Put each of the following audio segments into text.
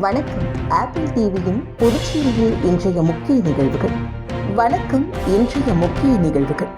வணக்கம். ஆப்பிள் டிவியின் புதுச்சேரியில் இன்றைய முக்கிய நிகழ்வுகள். வணக்கம் இன்றைய முக்கிய நிகழ்வுகள்.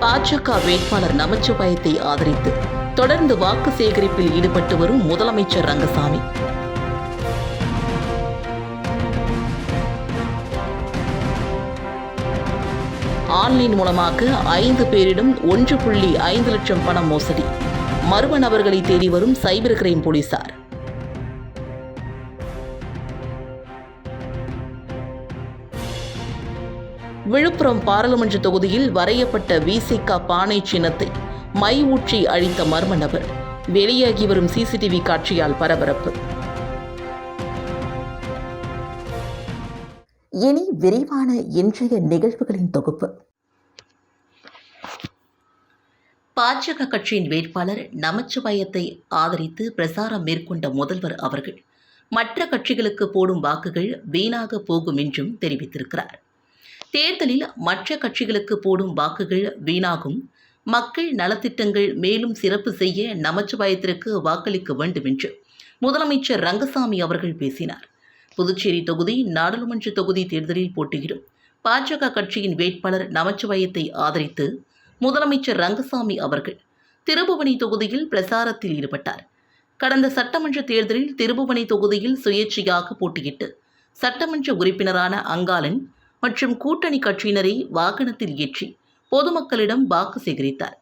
பாஜக வேட்பாளர் நமச்சிவாயத்தை ஆதரித்து தொடர்ந்து வாக்கு சேகரிப்பில் ஈடுபட்டு வரும் முதலமைச்சர் ரங்கசாமி. ஆன்லைன் மூலமாக ஐந்து பேரிடம் ஒன்று புள்ளி ஐந்து லட்சம் பணம் மோசடி. மர்ம நபர்களை தேடி வரும் சைபர் கிரைம் போலீசார். விழுப்புரம் பாராளுமன்ற தொகுதியில் வரையப்பட்ட விசிக பானை சின்னத்தை மை ஊற்றி அழித்த மர்ம நபர். வெளியாகி வரும் சிசிடிவி காட்சியால் பரபரப்பு. இனி விரிவான இன்றைய நிகழ்வுகளின் தொகுப்பு. பாஜக கட்சியின் வேட்பாளர் நமச்சிவாயத்தை ஆதரித்து பிரசாரம் மேற்கொண்ட முதல்வர் அவர்கள் மற்ற கட்சிகளுக்கு போடும் வாக்குகள் வீணாக போகும் என்றும் தெரிவித்திருக்கிறார். தேர்தலில் மற்ற கட்சிகளுக்கு போடும் வாக்குகள் வீணாகும். மக்கள் நலத்திட்டங்கள் மேலும் சிறப்பு செய்ய நமச்சிவாயத்திற்கு வாக்களிக்க வேண்டும் என்று முதலமைச்சர் ரங்கசாமி அவர்கள் பேசினார். புதுச்சேரி தொகுதி நாடாளுமன்ற தொகுதி தேர்தலில் போட்டியிடும். பாஜக கட்சியின் வேட்பாளர் நமச்சிவாயத்தை ஆதரித்து முதலமைச்சர் ரங்கசாமி அவர்கள் திருபுவனை தொகுதியில் பிரசாரத்தில் ஈடுபட்டார். கடந்த சட்டமன்ற தேர்தலில் திருபுவனை தொகுதியில் சுயேட்சையாக போட்டியிட்டு சட்டமன்ற உறுப்பினரான அங்காளன் மற்றும் கூட்டணி கட்சியினரை வாகனத்தில் ஏற்றி பொதுமக்களிடம் வாக்கு சேகரித்தார்.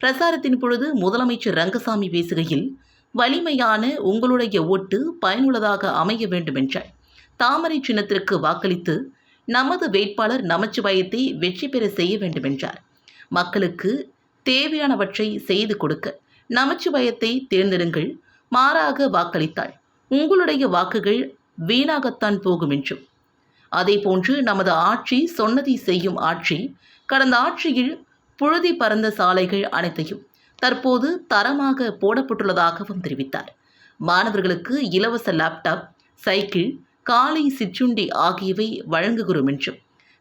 பிரசாரத்தின் பொழுது முதலமைச்சர் ரங்கசாமி பேசுகையில் வலிமையான உங்களுடைய ஓட்டு பயனுள்ளதாக அமைய வேண்டும் என்றார் தாமரை சின்னத்திற்கு வாக்களித்து நமது வேட்பாளர் நமச்சிவாயத்தை வெற்றி பெற செய்ய வேண்டும் என்றார் மக்களுக்கு தேவையானவற்றை செய்து கொடுக்க நமச்சிவாயத்தை தேர்ந்தெடுங்கள். மாறாக வாக்களித்தாள் உங்களுடைய வாக்குகள் வீணாகத்தான் போகும் என்றும் அதேபோன்று நமது ஆட்சி சொன்னதை செய்யும் ஆட்சி கடந்த ஆட்சியில் புழுதி பறந்த சாலைகள் அனைத்தையும் தற்போது தரமாக போடப்பட்டுள்ளதாகவும் தெரிவித்தார். மாணவர்களுக்கு இலவச லேப்டாப் சைக்கிள் காலை சிற்றுண்டி ஆகியவை வழங்குகிறோம் என்றும்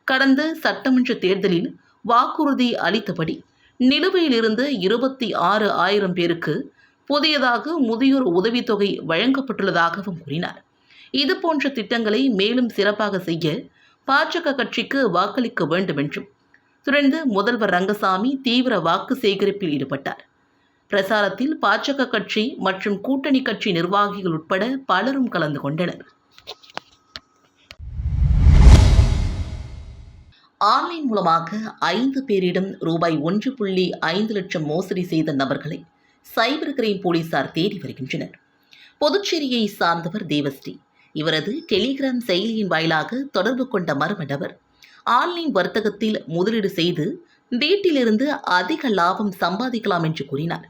கடந்த சட்டமன்ற தேர்தலில் வாக்குறுதி அளித்தபடி நிலுவையிலிருந்து இருபத்தி ஆறு ஆயிரம் பேருக்கு புதியதாக முதியோர் உதவித்தொகை வழங்கப்பட்டுள்ளதாகவும் கூறினார். இது போன்ற திட்டங்களை மேலும் சிறப்பாக செய்ய பாஜக கட்சிக்கு வாக்களிக்க வேண்டும் என்றும் தொடர்ந்து முதல்வர் ரங்கசாமி தீவிர வாக்கு சேகரிப்பில் ஈடுபட்டார். பிரசாரத்தில் பாஜக கட்சி மற்றும் கூட்டணி கட்சி நிர்வாகிகள் உட்பட பலரும் கலந்து கொண்டனர். ஆன்லைன் மூலமாக ஐந்து பேரிடம் ரூபாய் ஒன்று புள்ளி ஐந்து லட்சம் மோசடி செய்த நபர்களை சைபர் கிரைம் போலீசார் தேடி வருகின்றனர். புதுச்சேரியை சார்ந்தவர் தேவஸ்ரீ. இவரது டெலிகிராம் செயலியின் வாயிலாக தொடர்பு கொண்ட மர்ம நபர் ஆன்லைன் வர்த்தகத்தில் முதலீடு செய்து வீட்டிலிருந்து அதிக லாபம் சம்பாதிக்கலாம் என்று கூறினார்.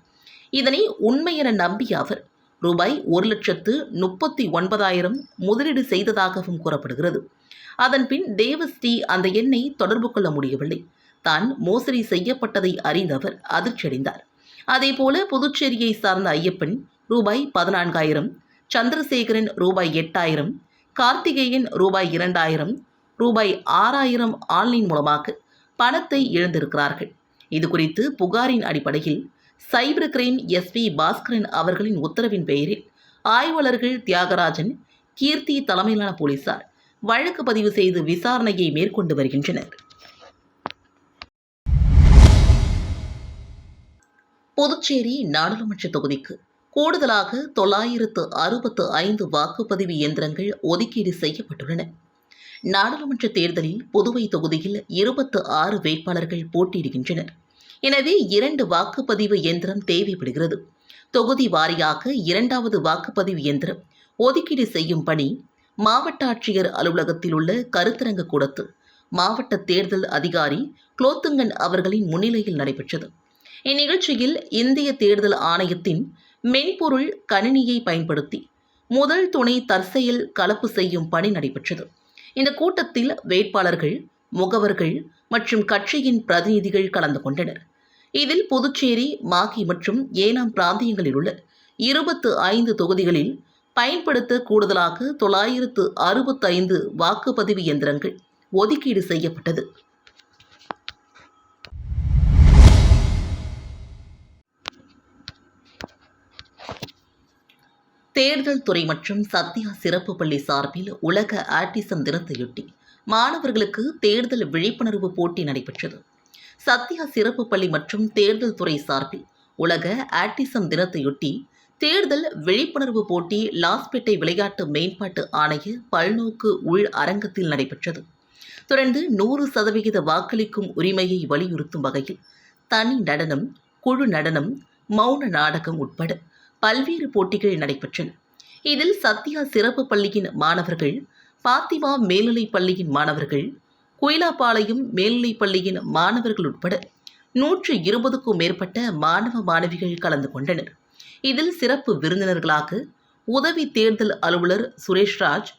இதனை உண்மை என நம்பிய அவர் ரூபாய் ஒரு லட்சத்து முப்பத்தி ஒன்பதாயிரம் முதலீடு செய்ததாகவும் கூறப்படுகிறது. அதன்பின் தேவஸ்ரீ அந்த எண்ணை தொடர்பு கொள்ள முடியவில்லை. தான் மோசடி செய்யப்பட்டதை அறிந்தவர் அதிர்ச்சியடைந்தார். அதேபோல புதுச்சேரியை சார்ந்த ஐயப்பன் ரூபாய் பதினான்காயிரம் சந்திரசேகரன் ரூபாய் எட்டாயிரம் கார்த்திகேயன் ரூபாய் இரண்டாயிரம் ரூபாய் ஆறாயிரம் ஆன்லைன் மூலமாக பணத்தை இழந்திருக்கிறார்கள். இது குறித்து புகாரின் அடிப்படையில் சைபர் கிரைம் எஸ்பி பாஸ்கரன் அவர்களின் உத்தரவின் பெயரில் ஆய்வாளர்கள் தியாகராஜன் கீர்த்தி தலைமையிலான போலீசார் வழக்கு பதிவு செய்து விசாரணையை மேற்கொண்டு வருகின்றனர். புதுச்சேரி நாடாளுமன்ற தொகுதிக்கு கூடுதலாக தொள்ளாயிரத்து அறுபத்து ஐந்து வாக்குப்பதிவு இயந்திரங்கள் ஒதுக்கீடு செய்யப்பட்டுள்ளன. நாடாளுமன்ற தேர்தலில் புதுவை தொகுதியில் இருபத்து ஆறு வேட்பாளர்கள் போட்டியிடுகின்றனர். எனவே இரண்டு வாக்குப்பதிவு இயந்திரம் தேவைப்படுகிறது. தொகுதி வாரியாக இரண்டாவது வாக்குப்பதிவு இயந்திரம் ஒதுக்கீடு செய்யும் பணி மாவட்ட ஆட்சியர் அலுவலகத்தில் உள்ள கருத்தரங்க கூடத்து மாவட்ட தேர்தல் அதிகாரி குலோத்துங்கன் அவர்களின் முன்னிலையில் நடைபெற்றது. இந்நிகழ்ச்சியில் இந்திய தேர்தல் ஆணையத்தின் மென்பொருள் கணினியை பயன்படுத்தி முதல் துணை தற்செயல் கலப்பு செய்யும் பணி நடைபெற்றது. இந்த கூட்டத்தில் வேட்பாளர்கள் முகவர்கள் மற்றும் கட்சியின் பிரதிநிதிகள் கலந்து கொண்டனர். இதில் புதுச்சேரி மாகி மற்றும் ஏனாம் பிராந்தியங்களில் உள்ள இருபத்து ஐந்து தொகுதிகளில் பயன்படுத்த கூடுதலாக தொள்ளாயிரத்து அறுபத்தைந்து வாக்குப்பதிவு இயந்திரங்கள் ஒதுக்கீடு செய்யப்பட்டது. தேர்தல் துறை மற்றும் சத்யா சிறப்பு பள்ளி சார்பில் உலக ஆட்டிசம் தினத்தையொட்டி மாணவர்களுக்கு தேர்தல் விழிப்புணர்வு போட்டி நடைபெற்றது. சத்யா சிறப்பு பள்ளி மற்றும் தேர்தல் துறை சார்பில் உலக ஆட்டிசம் தினத்தையொட்டி தேர்தல் விழிப்புணர்வு போட்டி லாஸ்பேட்டை விளையாட்டு மேம்பாட்டு ஆணைய பல்நோக்கு உள் அரங்கத்தில் நடைபெற்றது. தொடர்ந்து நூறு சதவிகித வாக்களிக்கும் உரிமையை வலியுறுத்தும் வகையில் தனி நடனம் குழு நடனம் மௌன நாடகம் உட்பட பல்வேறு போட்டிகள் நடைபெற்றன. இதில் சத்யா சிறப்பு பள்ளியின் மாணவர்கள் பாத்திமா மேல்நிலைப் பள்ளியின் மாணவர்கள் குயிலாப்பாளையம் மேல்நிலைப் பள்ளியின் மாணவர்கள் உட்பட நூற்று இருபதுக்கும் மேற்பட்ட மாணவ மாணவிகள் கலந்து கொண்டனர். இதில் சிறப்பு விருந்தினர்களாக உதவி தேர்தல் அலுவலர் சுரேஷ்ராஜ்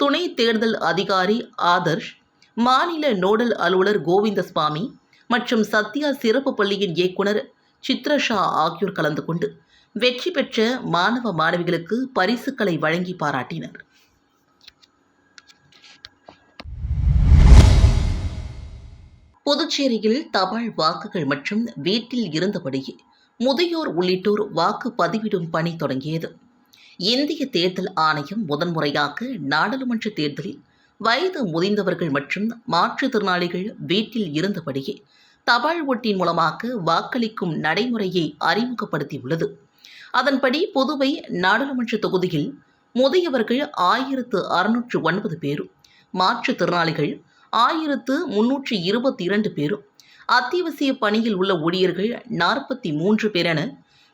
துணை தேர்தல் அதிகாரி ஆதர்ஷ் மாநில நோடல் அலுவலர் கோவிந்தசுவாமி மற்றும் சத்யா சிறப்பு பள்ளியின் இயக்குனர் சித்ரஷா ஆகியோர் கலந்து கொண்டு வெற்றி பெற்ற மாணவ மாணவிகளுக்கு பரிசுகளை வழங்கி பாராட்டினர். புதுச்சேரியில் தபால் வாக்குகள் மற்றும் வீட்டில் இருந்தபடியே முதியோர் உள்ளிட்டோர் வாக்கு பதிவிடும் பணி தொடங்கியது. இந்திய தேர்தல் ஆணையம் முதன்முறையாக நாடாளுமன்ற தேர்தலில் வயது முதிர்ந்தவர்கள் மற்றும் மாற்றுத்திறனாளிகள் வீட்டில் இருந்தபடியே தபால் ஓட்டின் மூலமாக வாக்களிக்கும் நடைமுறையை அறிமுகப்படுத்தியுள்ளது. அதன்படி புதுவை நாடாளுமன்ற தொகுதியில் முதியவர்கள் ஆயிரத்து அறுநூற்று ஒன்பது பேரும் மாற்றுத்திறனாளிகள் ஆயிரத்து முன்னூற்றி இருபத்தி இரண்டு பேரும் அத்தியாவசிய பணியில் உள்ள ஊழியர்கள் நாற்பத்தி மூன்று பேர் என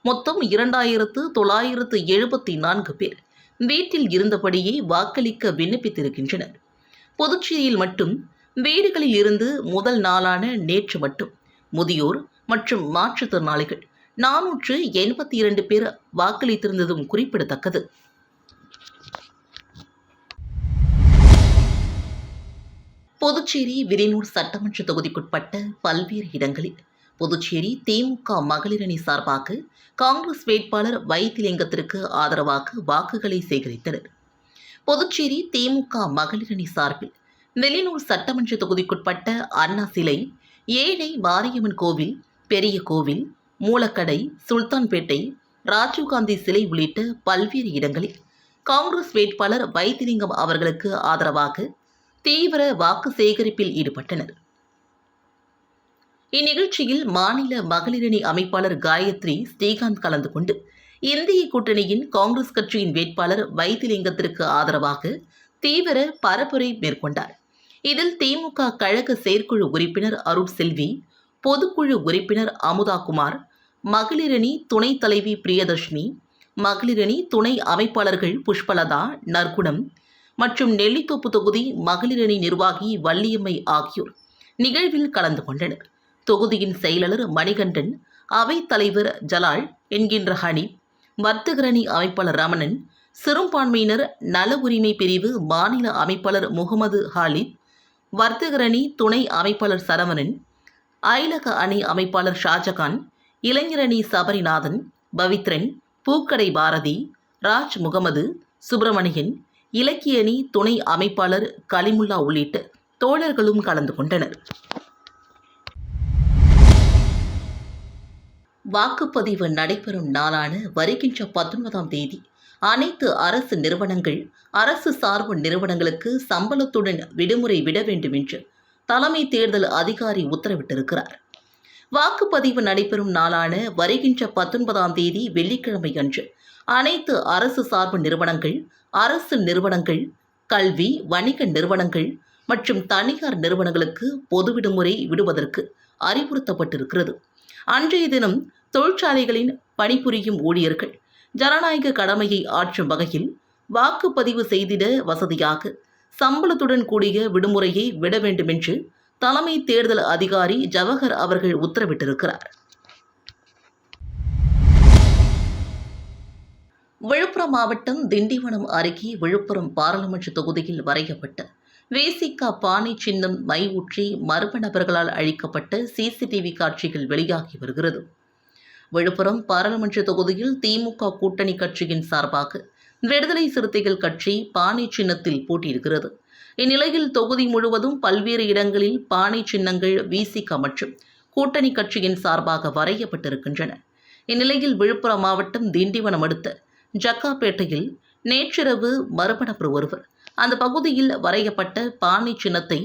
மொத்தம் இரண்டாயிரத்து தொள்ளாயிரத்து எழுபத்தி நான்கு பேர் வீட்டில் இருந்தபடியே வாக்களிக்க விண்ணப்பித்திருக்கின்றனர். புதுச்சேரியில் மட்டும் வீடுகளில் இருந்து முதல் நாளான நேற்று மட்டும் முதியோர் மற்றும் மாற்றுத்திறனாளிகள் நானூற்று எண்பத்தி இரண்டு பேர் வாக்களித்திருந்ததும் குறிப்பிடத்தக்கது. புதுச்சேரி விதைநூர் சட்டமன்ற தொகுதிக்குட்பட்ட பல்வேறு இடங்களில் புதுச்சேரி திமுக மகளிரணி சார்பாக காங்கிரஸ் வேட்பாளர் வைத்திலிங்கத்திற்கு ஆதரவாக வாக்குகளை சேகரித்தனர். புதுச்சேரி திமுக மகளிரணி சார்பில் நெல்லினூர் சட்டமன்ற தொகுதிக்குட்பட்ட அண்ணா சிலை ஏழை மாரியம்மன் கோவில் பெரிய கோவில் மூலக்கடை சுல்தான்பேட்டை ராஜீவ்காந்தி சிலை உள்ளிட்ட பல்வேறு இடங்களில் காங்கிரஸ் வேட்பாளர் வைத்திலிங்கம் அவர்களுக்கு ஆதரவாக தீவிர வாக்கு சேகரிப்பில் ஈடுபட்டனர். இந்நிகழ்ச்சியில் மாநில மகளிரணி அமைப்பாளர் காயத்ரி ஸ்ரீகாந்த் கலந்து கொண்டு இந்திய கூட்டணியின் காங்கிரஸ் கட்சியின் வேட்பாளர் வைத்திலிங்கத்திற்கு ஆதரவாக தீவிர பரப்புரை மேற்கொண்டார். இதில் திமுக கழக செயற்குழு உறுப்பினர் அருண் செல்வி பொதுக்குழு உறுப்பினர் அமுதா குமார் மகளிரணி துணைத் தலைவி பிரியதர்ஷினி மகளிரணி துணை அமைப்பாளர்கள் புஷ்பலதா நற்குணம் மற்றும் நெல்லித்தோப்பு தொகுதி மகளிரணி நிர்வாகி வள்ளியம்மை ஆகியோர் நிகழ்வில் கலந்து கொண்டனர். தொகுதியின் செயலாளர் மணிகண்டன் அவைத் தலைவர் ஜலால் என்கின்ற ஹனி வர்த்தகரணி அமைப்பாளர் ரமணன் சிறுபான்மையினர் நல உரிமை பிரிவு மாநில அமைப்பாளர் முகமது ஹாலித் வர்த்தகரணி துணை அமைப்பாளர் சரவணன் அயலக அணி அமைப்பாளர் ஷாஜகான் இளைஞரணி சபரிநாதன் பவித்ரன் பூக்கடை பாரதி ராஜ் முகமது சுப்பிரமணியன் இலக்கிய அணி துணை அமைப்பாளர் கலிமுல்லா உள்ளிட்ட தோழர்களும் கலந்து கொண்டனர். வாக்குப்பதிவு நடைபெறும் நாளான வருகின்ற பத்தொன்பதாம் தேதி அனைத்து அரசு நிறுவனங்கள் அரசு சார்பு நிறுவனங்களுக்கு சம்பளத்துடன் விடுமுறை விட வேண்டும் என்று தலைமை தேர்தல் அதிகாரி உத்தரவிட்டிருக்கிறார். வாக்குப்பதிவு நடைபெறும் நாளான வருகின்ற பத்தொன்பதாம் தேதி வெள்ளிக்கிழமை அன்று அனைத்து அரசு சார்பு நிறுவனங்கள் அரசு நிறுவனங்கள் கல்வி வணிக நிறுவனங்கள் மற்றும் தனியார் நிறுவனங்களுக்கு பொது விடுமுறை விடுவதற்கு அறிவுறுத்தப்பட்டிருக்கிறது. அன்றைய தினம் தொழிற்சாலைகளின் பணிபுரியும் ஊழியர்கள் ஜனநாயக கடமையை ஆற்றும் வகையில் வாக்குப்பதிவு செய்திட வசதியாக சம்பளத்துடன் கூடிய விடுமுறையை விட வேண்டுமென்று தலைமை தேர்தல் அதிகாரி ஜவஹர் அவர்கள் உத்தரவிட்டிருக்கிறார். விழுப்புரம் மாவட்டம் திண்டிவனம் அருகே விழுப்புரம் பாராளுமன்ற தொகுதியில் வரையப்பட்ட வேசிக்கா பானை சின்னம் மை ஊற்றி மர்ம நபர்களால் அழிக்கப்பட்ட சிசிடிவி காட்சிகள் வெளியாகி வருகிறது. விழுப்புரம் பாராளுமன்ற தொகுதியில் திமுக கூட்டணி கட்சியின் சார்பாக விடுதலை சிறுத்தைகள் கட்சி பானை சின்னத்தில் போட்டியிடுகிறது இந்நிலையில் தொகுதி முழுவதும் பல்வேறு இடங்களில் பானை சின்னங்கள் விசிக மற்றும் கூட்டணி கட்சியின் சார்பாக வரையப்பட்டிருக்கின்றன. இந்நிலையில் விழுப்புரம் மாவட்டம் திண்டிவனம் அடுத்த ஜக்காப்பேட்டையில் நேற்றிரவு மரபணப்பர் ஒருவர் அந்த பகுதியில் வரையப்பட்ட பானை சின்னத்தை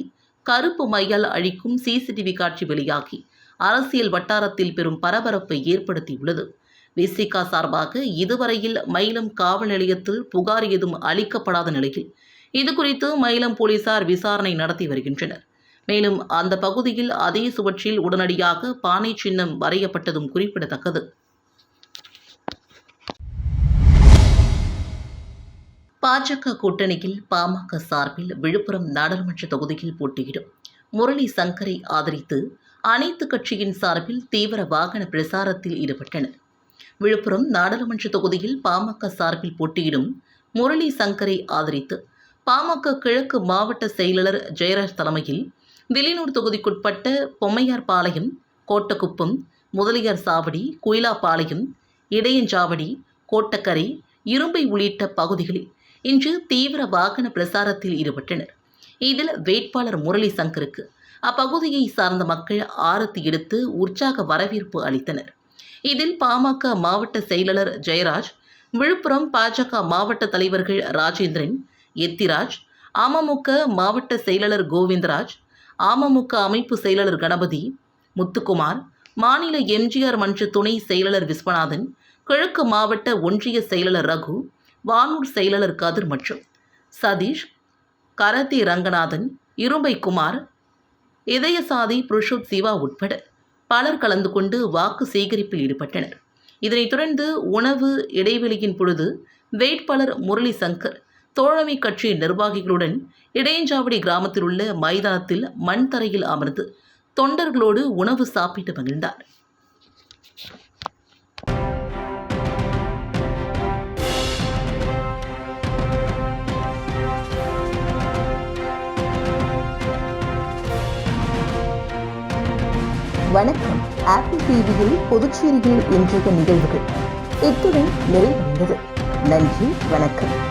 கருப்பு மையால் அழிக்கும் சிசிடிவி காட்சி வெளியாகி அரசியல் வட்டாரத்தில் பெரும் பரபரப்பை ஏற்படுத்தியுள்ளது. விசிகா சார்பாக இதுவரையில் மயிலம் காவல் நிலையத்தில் புகார் எதுவும் அளிக்கப்படாத நிலையில் இதுகுறித்து மயிலம் போலீசார் விசாரணை நடத்தி வருகின்றனர். மேலும் அந்த பகுதியில் அதே சுவற்றில் உடனடியாக பானை சின்னம் வரையப்பட்டதும் குறிப்பிடத்தக்கது. பாஜக கூட்டணியில் பாமக சார்பில் விழுப்புரம் நாடாளுமன்ற தொகுதியில் போட்டியிடும் முரளி சங்கரை ஆதரித்து அனைத்து கட்சியின் சார்பில் தீவிர வாகன பிரசாரத்தில் ஈடுபட்டனர். விழுப்புரம் நாடாளுமன்ற தொகுதியில் பாமக சார்பில் போட்டியிடும் முரளி சங்கரை ஆதரித்து பாமக கிழக்கு மாவட்ட செயலாளர் ஜெயராஜ் தலைமையில் வில்லியனூர் தொகுதிக்குட்பட்ட பொம்மையார் பாளையம் கோட்டக்குப்பம் முதலியார் சாவடி குயிலாப்பாளையம் இடையஞ்சாவடி கோட்டக்கரை இரும்பை உள்ளிட்ட பகுதிகளில் இன்று தீவிர வாகன பிரசாரத்தில் ஈடுபட்டனர். இதில் வேட்பாளர் முரளி சங்கருக்கு அப்பகுதியை சார்ந்த மக்கள் ஆரத்தி எடுத்து உற்சாக வரவேற்பு அளித்தனர். இதில் பாமக மாவட்ட செயலாளர் ஜெயராஜ் விழுப்புரம் பாஜக மாவட்ட தலைவர்கள் ராஜேந்திரன் எத்திராஜ் அமமுக மாவட்ட செயலாளர் கோவிந்தராஜ் அமமுக அமைப்பு செயலாளர் கணபதி முத்துக்குமார் மாநில எம்ஜிஆர் மன்ற துணை செயலாளர் விஸ்வநாதன் கிழக்கு மாவட்ட ஒன்றிய செயலாளர் ரகு வானூர் செயலாளர் கதிர் மற்றும் சதீஷ் கரதி ரங்கநாதன் இரும்பை குமார் இதயசாதி புருஷோத் சிவா உட்பட பலர் கலந்து கொண்டு வாக்கு சேகரிப்பில் ஈடுபட்டனர். இதனைத் தொடர்ந்து உணவு இடைவெளியின் பொழுது வேட்பாளர் முரளி சங்கர் தோழமை கட்சி நிர்வாகிகளுடன் இடையஞ்சாவடி கிராமத்தில் உள்ள மைதானத்தில் மண் தரையில் அமர்ந்து தொண்டர்களோடு உணவு சாப்பிட்டு மகிழ்ந்தார். வணக்கம். ஆப்பிள் டிவியில் புதுச்சேரியில் இன்றைய நிகழ்வுகள். இத்துடன் நிறைவடைந்தது நன்றி வணக்கம்.